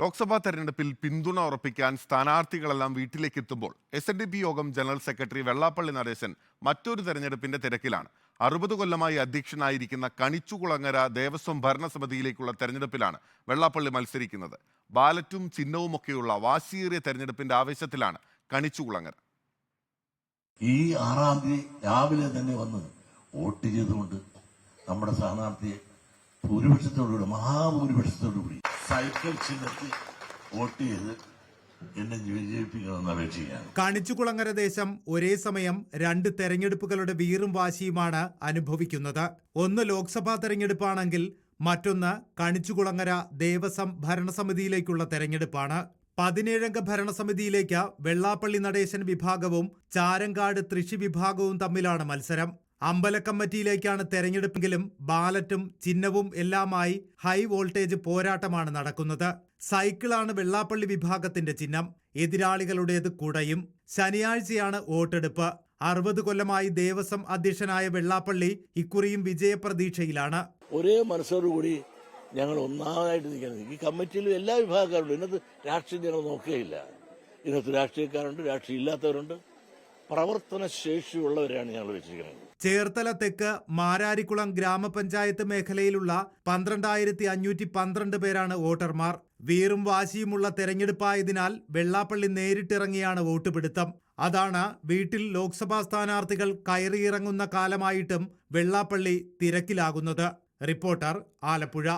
ലോക്സഭാ തെരഞ്ഞെടുപ്പിൽ പിന്തുണ ഉറപ്പിക്കാൻ സ്ഥാനാർത്ഥികളെല്ലാം വീട്ടിലേക്ക് എത്തുമ്പോൾ എസ് എൻ ഡി പി യോഗം ജനറൽ സെക്രട്ടറി വെള്ളാപ്പള്ളി നടേശൻ മറ്റൊരു തെരഞ്ഞെടുപ്പിന്റെ തിരക്കിലാണ്. അറുപത് കൊല്ലമായി അധ്യക്ഷനായിരിക്കുന്ന കണിച്ചുകുളങ്ങര ദേവസ്വം ഭരണസമിതിയിലേക്കുള്ള തെരഞ്ഞെടുപ്പിലാണ് വെള്ളാപ്പള്ളി മത്സരിക്കുന്നത്. ബാലറ്റും ചിഹ്നവും ചിഹ്നവുമൊക്കെയുള്ള വാശിയേറിയ തെരഞ്ഞെടുപ്പിന്റെ ആവേശത്തിലാണ് കണിച്ചുകുളങ്ങര. ഈ ആറാം തീയതി രാവിലെ തന്നെ വന്ന് വോട്ട് ചെയ്തുകൊണ്ട് നമ്മുടെ സ്ഥാനാർത്ഥിയെ ഭൂരിപക്ഷത്തോടുകൂടി മഹാഭൂരിപക്ഷത്തോടുകൂടി സൈക്കിൾ ചിഹ്നത്തിൽ വോട്ട് ചെയ്ത് കണിച്ചുകുളങ്ങര ദേശം ഒരേ സമയം രണ്ട് തെരഞ്ഞെടുപ്പുകളുടെ വീറും വാശിയുമാണ് അനുഭവിക്കുന്നത്. ഒന്ന് ലോക്സഭാ തെരഞ്ഞെടുപ്പാണെങ്കിൽ മറ്റൊന്ന് കണിച്ചുകുളങ്ങര ദേവസ്വം ഭരണസമിതിയിലേക്കുള്ള തെരഞ്ഞെടുപ്പാണ്. പതിനേഴംഗ ഭരണസമിതിയിലേക്ക് വെള്ളാപ്പള്ളി നടേശൻ വിഭാഗവും ചാരങ്കാട് തൃശി വിഭാഗവും തമ്മിലാണ് മത്സരം. അമ്പലക്കമ്മിറ്റിയിലേക്കാണ് തെരഞ്ഞെടുപ്പെങ്കിലും ബാലറ്റും ചിഹ്നവും എല്ലാമായി ഹൈ വോൾട്ടേജ് പോരാട്ടമാണ് നടക്കുന്നത്. സൈക്കിളാണ് വെള്ളാപ്പള്ളി വിഭാഗത്തിന്റെ ചിഹ്നം. എതിരാളികളുടേത് കുടയും. ശനിയാഴ്ചയാണ് വോട്ടെടുപ്പ്. അറുപത് കൊല്ലമായി ദേവസ്വം അധ്യക്ഷനായ വെള്ളാപ്പള്ളി ഇക്കുറിയും വിജയപ്രതീക്ഷയിലാണ്. ഒരേ മനസ്സോടുകൂടി ഞങ്ങൾ ഒന്നാമതായിട്ട് നിൽക്കുന്നത്. ഈ കമ്മിറ്റിയിലും എല്ലാ വിഭാഗക്കാരുണ്ട്. ഇന്നത്തെ രാഷ്ട്രീയം ഞങ്ങൾ നോക്കുകയില്ല ഇന്നത്തെ രാഷ്ട്രീയക്കാരുണ്ട് രാഷ്ട്രീയം ഇല്ലാത്തവരുണ്ട് പ്രവർത്തന ശേഷിയുള്ളവരെയാണ് ഞങ്ങൾ വെച്ചിരിക്കുന്നത്. ചേർത്തല തെക്ക് മാരാരിക്കുളം ഗ്രാമപഞ്ചായത്ത് മേഖലയിലുള്ള പന്ത്രണ്ടായിരത്തി അഞ്ഞൂറ്റി പന്ത്രണ്ട് പേരാണ് വോട്ടർമാർ. വീറും വാശിയുമുള്ള തെരഞ്ഞെടുപ്പായതിനാൽ വെള്ളാപ്പള്ളി നേരിട്ടിറങ്ങിയാണ് വോട്ട് പിടുത്തം. അതാണ് വീട്ടിൽ ലോക്സഭാ സ്ഥാനാർത്ഥികൾ കയറിയിറങ്ങുന്ന കാലമായിട്ടും വെള്ളാപ്പള്ളി തിരക്കിലാകുന്നത്. റിപ്പോർട്ടർ ആലപ്പുഴ.